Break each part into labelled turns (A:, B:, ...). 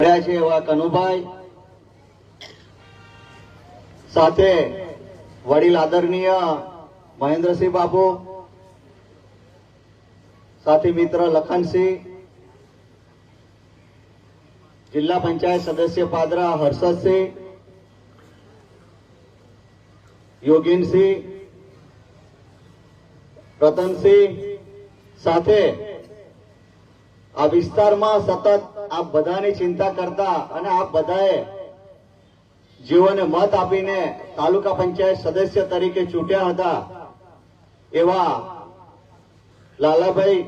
A: મળ્યા છે એવા કનુભાઈ. સાથે વડીલ આદરણીય મહેન્દ્રસિંહ બાબુ સાથી મિત્ર લખનસિંહ. જિલ્લા પંચાયત સદસ્ય પાદરા હર્ષદસિંહ. યોગીનસિંહ. રતનસિંહ. સાથે આ વિસ્તારમાં સતત આ બધાની ચિંતા કરતા અને આપ બધાએ જેઓને મત આપીને તાલુકા પંચાયત સદસ્ય તરીકે ચૂંટ્યા હતા એવા લાલાભાઈ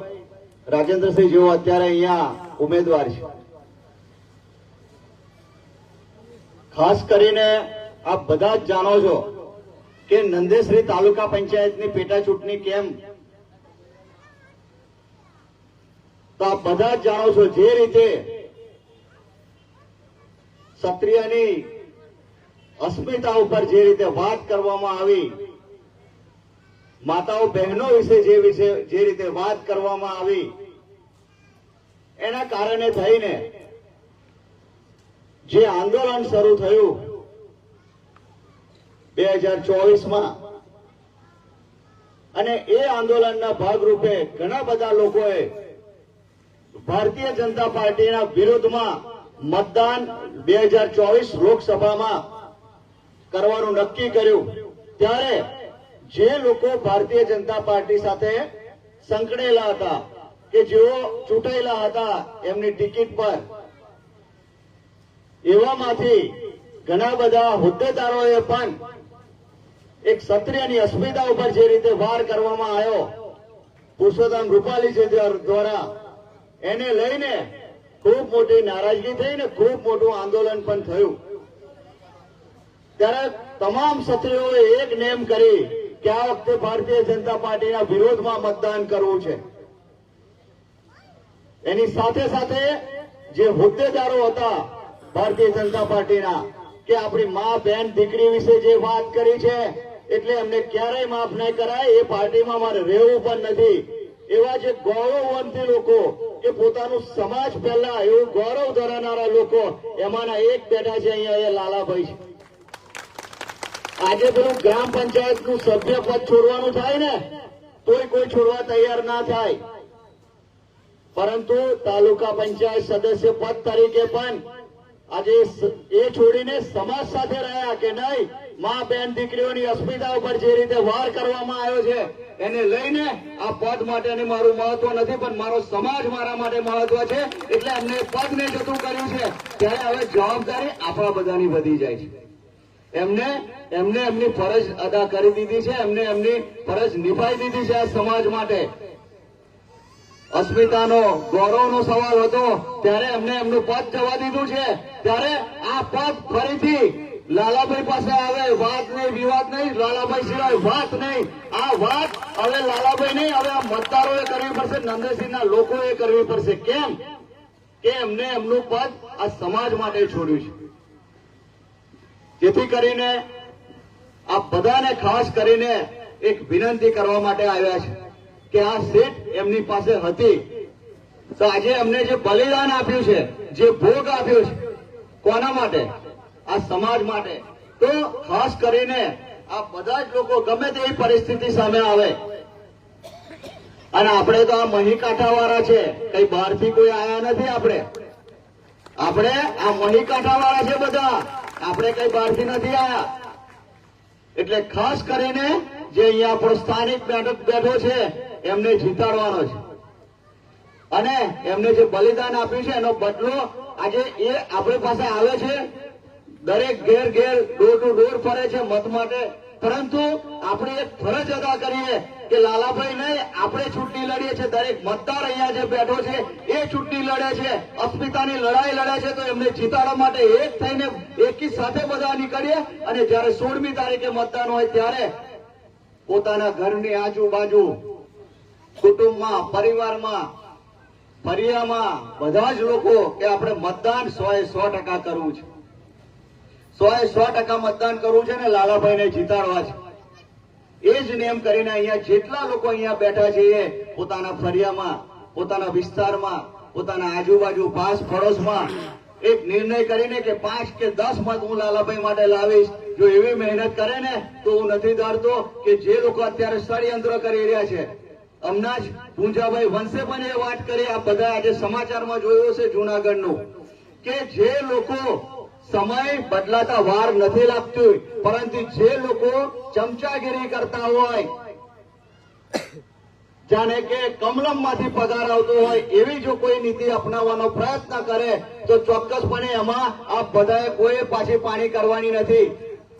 A: રાજેન્દ્રસિંહ જેઓ અત્યારે અહીંયા ઉમેદવાર છે. ખાસ કરીને આપ બધા જ જાણો છો કે નંદેશ્રી તાલુકા પંચાયતની પેટા ચૂંટણી કેમ તો આપ બધા જ જાણો છો જે રીતે ક્ષત્રિયની અસ્મિતા ઉપર જે રીતે વાત કરવામાં આવી, માતાઓ બહેનો વિશે જે વિશે જે રીતે વાત કરવામાં આવી, એના કારણે થઈને જે આંદોલન શરૂ થયું બે હજાર ચોવીસમાં, અને એ આંદોલનના ભાગરૂપે ઘણા બધા લોકોએ ભારતીય જનતા પાર્ટીના વિરોધમાં મતદાન બે લોકસભામાં કરવાનું નક્કી કર્યું. ત્યારે જે લોકો ભારતીય જનતા પાર્ટી સાથે સંકળેલા હતા કે જેઓ ચૂંટાયેલા હતા એમની ટિકિટ પર, એવામાંથી ઘણા બધા હોદ્દેદારોએ પણ એક ક્ષત્રિયની અસ્મિતા ઉપર જે રીતે વાર કરવામાં આવ્યો, પુરુષોત્તમ રૂપાલી દ્વારા એને લઈને ખૂબ મોટી નારાજગી થઈ ને ખૂબ મોટું આંદોલન પણ થયું. ત્યારે તમામ ક્ષત્રિયોએ એક નેમ કરી કે આ વખતે ભારતીય જનતા પાર્ટીના વિરોધમાં મતદાન કરવું છે. એની સાથે સાથે જે હોદ્દેદારો હતા ભારતીય જનતા પાર્ટીના કે આપણી મા, બેન, દીકરી વિશે જે વાત કરી છે, એટલે એમને ક્યારેય માફ નહીં કરાય, એ પાર્ટીમાં મારે રહેવું પણ નથી. એવા જે ગૌરવવંતી લોકો કે પોતાનું સમાજ પહેલા એવું ગૌરવ ધરાવનારા લોકો, એમાંના એક બેઠા છે અહીંયા, એ લાલાભાઈ છે. આજે પેલું ગ્રામ પંચાયતનું સભ્ય પદ છોડવાનું થાય ને, તોય કોઈ છોડવા તૈયાર ના થાય. પરંતુ તાલુકા પંચાયત સદસ્ય પદ તરીકે પણ આજે એ છોડીને સમાજ સાથે રહ્યા કે નહીં? માં બેન દીકરીઓની અસ્મિતા ઉપર જે રીતે વાર કરવામાં આવ્યો છે, એને લઈને આ પદ માટેની મારું મહત્વ નથી, પણ મારો સમાજ મારા માટે મહત્વ છે. એટલે એમને પદને જતું કર્યું છે. ત્યારે હવે જવાબદારી આપણા બધાની વધી જાય છે. એમને એમને એમની ફરજ અદા કરી દીધી છે, એમને એમની ફરજ નિભાઈ દીધી છે આ સમાજ માટે. અસ્મિતાનો ગૌરવનો સવાલ હતો. ત્યારે એમને એમનું પદ જવા દીધું છે. ત્યારે આ પદ ફરીથી લાલાભાઈ પાસે આવે. વાત નહીં, વિવાદ નહીં, લાલાભાઈ સિવાય વાત નહીં. આ વાત હવે લાલાભાઈ નહીં હવે આ મતદારોએ કરવી પડશે, નંદસિંહના લોકોએ કરવી પડશે. કેમ? કે એમને એમનું પદ આ સમાજ માટે છોડ્યું છે. જેથી કરીને આ બધાને ખાસ કરીને એક વિનંતી કરવા માટે આવ્યા છે. કે આ સીટ એમની પાસે હતી. તો આજે એમને જે બલિદાન આપ્યું છે, જે ભોગ આપ્યો છે, કોના માટે? આ સમાજ માટે. તો ખાસ કરીને આ બધા જ લોકો ગમે તેવી પરિસ્થિતિ સામે આવે. અને આપણે તો આ મહી કાંઠાવાળા છે, કઈ બહારથી કોઈ આયા નથી આપણે. આપણે આ મહી કાંઠાવાળા છે બધા. આપણે કઈ બહારથી નથી આયા. એટલે ખાસ કરીને જે અહીંયા આપણો સ્થાનિક બેઠક બેઠો છે, એમને જીતાડવાનો છે. અને એમને જે બલિદાન આપ્યું છે, એનો બદલો આજે એ આપણી પાસે આવે છે. દરેક ઘેર ઘેર ડોર ટુ ડોર ફરે છે મત માટે. પરંતુ આપણે એક ફરજ અદા કરીએ કે લાલાભાઈ નહીં આપણે ચૂંટણી લડીએ છીએ. દરેક મતદાર અહીંયા જે બેઠો છે, એ ચૂંટણી લડે છે. અસ્મિતાની લડાઈ લડે છે, તો એમને જીતાડવા માટે એક થઈને એકી સાથે બધા નીકળીએ. અને જ્યારે સોળમી તારીખે મતદાન હોય ત્યારે પોતાના ઘરની આજુબાજુ કુટુંબમાં, પરિવારમાં, ફરિયામાં બધા જ લોકો કે આપણે મતદાન સો એ સો ટકા કરવું છે. સો એ સો ટકા મતદાન કરવું છે ને લાલાભાઈને જીતાડવા છે. એ જ નિયમ કરીને અહીંયા જેટલા લોકો અહીંયા બેઠા છે એ પોતાના ફરિયામાં, પોતાના વિસ્તારમાં, પોતાના આજુબાજુ પાસ પડોશમાં એક નિર્ણય કરીને કે પાંચ કે દસ મત હું લાલાભાઈ માટે લાવીશ. જો એવી મહેનત કરે ને, તો હું નથી ડરતો કે જે લોકો અત્યારે ષડયંત્ર કરી રહ્યા છે. હમણાં જ પૂંજાભાઈ વંશે પણ એ વાત કરી, આ બધા આજે સમાચારમાં જોયું છે જુનાગઢનું, કે જે લોકો સમય બદલાતા વાર નથી લાગતું, પરંતુ જે લોકો ચમચાગીરી કરતા હોય જાણે કે કમલમમાંથી પગાર આવતો હોય એવી જો કોઈ નીતિ અપનાવવાનો પ્રયત્ન કરે, તો ચોક્કસપણે એમાં આ બધાએ કોઈ પાછી પાણી કરવાની નથી.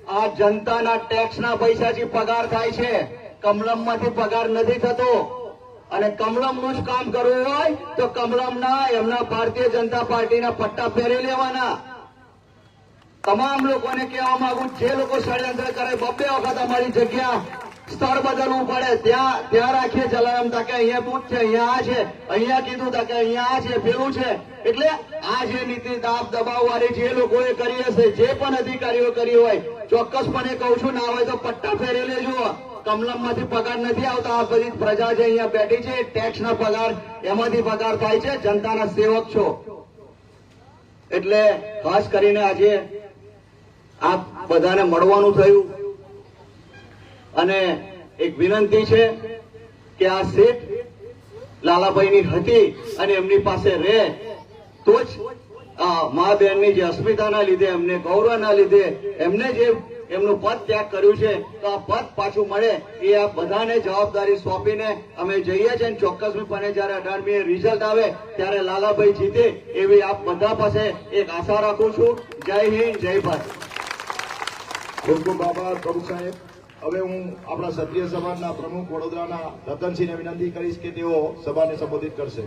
A: આ જનતાના ટેક્સના પૈસાથી પગાર થાય છે. કમલમમાંથી પગાર નથી થતો. અને કમલમનું જ કામ કરવું હોય, તો કમલમના એમના ભારતીય જનતા પાર્ટીના પટ્ટા પહેરી લેવાના. તમામ લોકોને કહેવા માંગુ, જે લોકો ષડયંત્ર કરે, બબ્બે વખત અમારી જગ્યા સ્થળ બદલવું પડે. ત્યાં ત્યાં રાખીએ જલારામ તા અહીંયા બૂથ છે, અહીંયા આ છે. અહીંયા કીધું તા અહીંયા આ છે, પેલું છે. એટલે આ જે નીતિ દાબ દબાવ વાળી જે લોકોએ કરી હશે, જે પણ અધિકારીઓ કરી હોય, ચોક્કસપણે કહું છું, ના હોય તો પટ્ટા ફેરી લેજો. કમલમમાંથી પગાર નથી આવતા. આ બધી પ્રજા જે અહીંયા બેઠી છે ટેક્સ ના પગાર, એમાંથી પગાર થાય છે. જનતાના સેવક છો. એટલે ખાસ કરીને આજે આ બધાને મળવાનું થયું. અને એક વિનંતી છે કે આ સીટ લાલાભાઈની હતી અને એમની પાસે રહે, તો જ મા બહેનની જે અસ્મિતાના લીધે, એમને ગૌરવના લીધે એમને જે એમનું પદ ત્યાગ કર્યું છે, તો આ પદ પાછું મળે એ આ બધાને જવાબદારી સોંપીને અમે જઈએ છીએ ચોક્કસપણે જયારે અઢારમી રિઝલ્ટ આવે, ત્યારે લાલાભાઈ જીતે એવી આપ બધા પાસે એક આશા રાખું છું. જય હિન્દ, જય ભારત.
B: ખૂબ ખૂબ સાહેબ. હવે હું આપણા ક્ષત્રિય સમાજના પ્રમુખ વડોદરાના રતનસિંહને વિનંતી કરીશ કે તેઓ સભાને સંબોધિત કરશે.